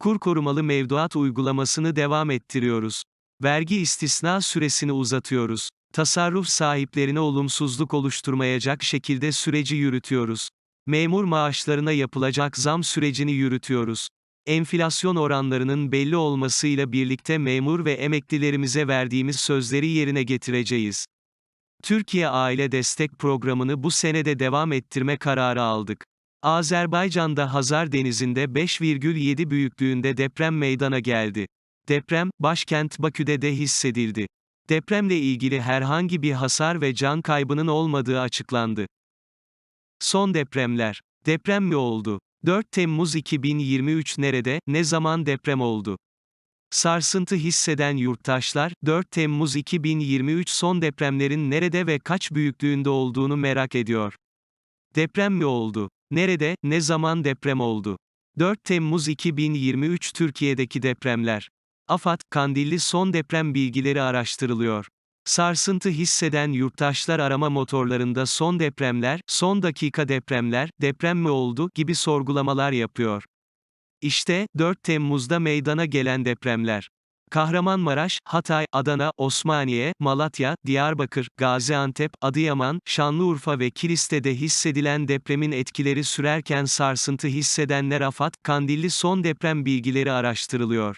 Kur korumalı mevduat uygulamasını devam ettiriyoruz. Vergi istisna süresini uzatıyoruz. Tasarruf sahiplerine olumsuzluk oluşturmayacak şekilde süreci yürütüyoruz. Memur maaşlarına yapılacak zam sürecini yürütüyoruz. Enflasyon oranlarının belli olmasıyla birlikte memur ve emeklilerimize verdiğimiz sözleri yerine getireceğiz. Türkiye Aile Destek Programı'nı bu senede devam ettirme kararı aldık. Azerbaycan'da Hazar Denizi'nde 5,7 büyüklüğünde deprem meydana geldi. Deprem, başkent Bakü'de de hissedildi. Depremle ilgili herhangi bir hasar ve can kaybının olmadığı açıklandı. Son depremler. Deprem mi oldu? 4 Temmuz 2023 nerede, ne zaman deprem oldu? Sarsıntı hisseden yurttaşlar, 4 Temmuz 2023 son depremlerin nerede ve kaç büyüklüğünde olduğunu merak ediyor. Deprem mi oldu? Nerede, ne zaman deprem oldu? 4 Temmuz 2023 Türkiye'deki depremler. AFAD, Kandilli son deprem bilgileri araştırılıyor. Sarsıntı hisseden yurttaşlar arama motorlarında son depremler, son dakika depremler, deprem mi oldu gibi sorgulamalar yapıyor. İşte, 4 Temmuz'da meydana gelen depremler. Kahramanmaraş, Hatay, Adana, Osmaniye, Malatya, Diyarbakır, Gaziantep, Adıyaman, Şanlıurfa ve Kilis'te hissedilen depremin etkileri sürerken sarsıntı hissedenler AFAD, Kandilli son deprem bilgileri araştırılıyor.